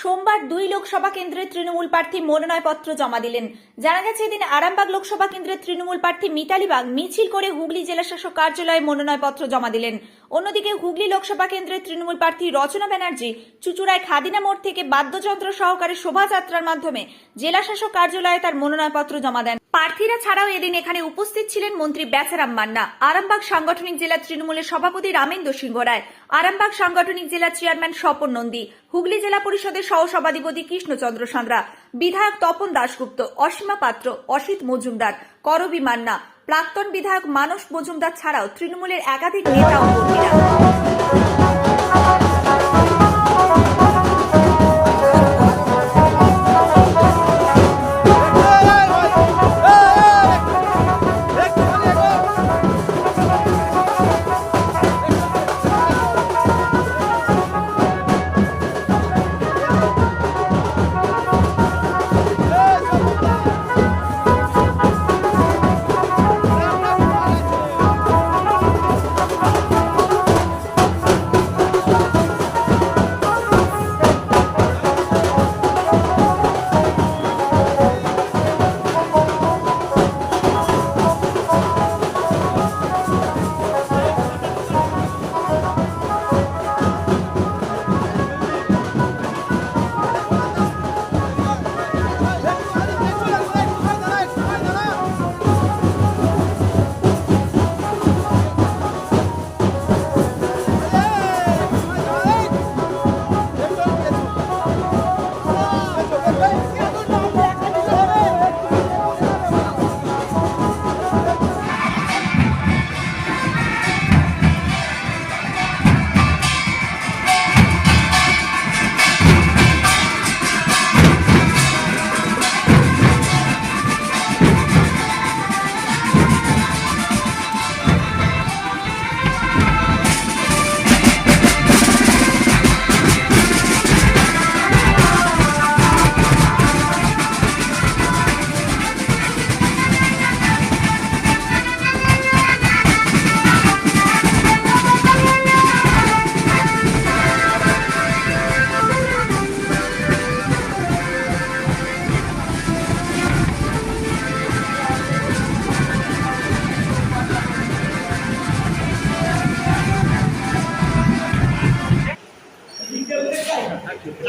সোমবার দুই লোকসভা কেন্দ্রের তৃণমূল প্রার্থী মনোনয়নপত্র জমা দিলেন। জানা গেছে এদিন আরামবাগ লোকসভা কেন্দ্রের তৃণমূল প্রার্থী মিতালি বাগ মিছিল করে হুগলি জেলা শাসক কার্যালয়ে মনোনয়নপত্র জমা দিলেন। অন্যদিকে হুগলি লোকসভা কেন্দ্রের তৃণমূল প্রার্থী রচনা ব্যানার্জি চুচুড়ায় খাদিনা মোড় থেকে বাদ্যযন্ত্র সহকারে শোভাযাত্রার মাধ্যমে জেলা শাসক কার্যালয়ে তার মনোনয়নপত্র জমা দেন। প্রার্থীরা ছাড়াও এদিন এখানে উপস্থিত ছিলেন মন্ত্রী বেচারাম মান্না, আরামবাগ সাংগঠনিক জেলা তৃণমূলের সভাপতি রামেন্দ্র সিংহ রায়, আরামবাগ সাংগঠনিক জেলা চেয়ারম্যান স্বপন নন্দী, হুগলি জেলা পরিষদের সহসভাধিপতি কৃষ্ণচন্দ্র সাঁতরা বিধায়ক তপন দাশগুপ্ত, অসীমা পাত্র, অসিত মজুমদার, করবি মান্না, প্রাক্তন বিধায়ক মানস মজুমদার ছাড়াও তৃণমূলের একাধিক নেতা ও কর্মীরা।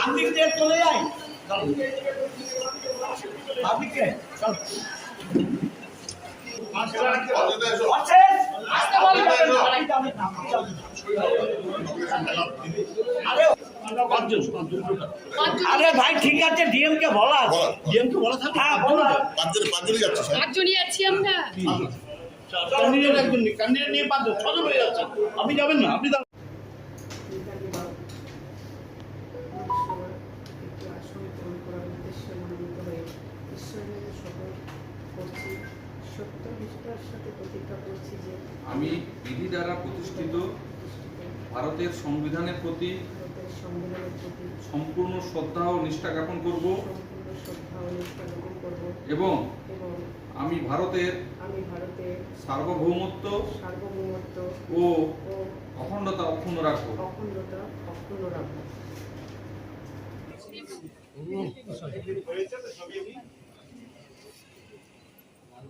আমি দিয়ে চলে যাই। পাবলিকে চল। আছেন? আসতে বলবেন। আরে, আরে ভাই ঠিক আছে ডিএম কে বলা ডিএম কে বলা থাকে? হ্যাঁ বলো। পাঁচজনে পাঁচজনই যাচ্ছে পাঁচজনই আছি আমরা। নিয়ে পাঁচজন ছজন হয়ে যাচ্ছে। আপনি যাবেন না আপনি প্রতিজ্ঞা করছি যে আমি বিধি দ্বারা প্রতিষ্ঠিত ভারতের সংবিধানের প্রতি সম্পূর্ণ শ্রদ্ধা ও নিষ্ঠা জ্ঞাপন করব। এবং আমি ভারতের সার্বভৌমত্ব সার্বভৌমত্ব ও ও অখণ্ডতা অক্ষুণ্ণ রাখব। অখণ্ডতা অক্ষুণ্ণ রাখব।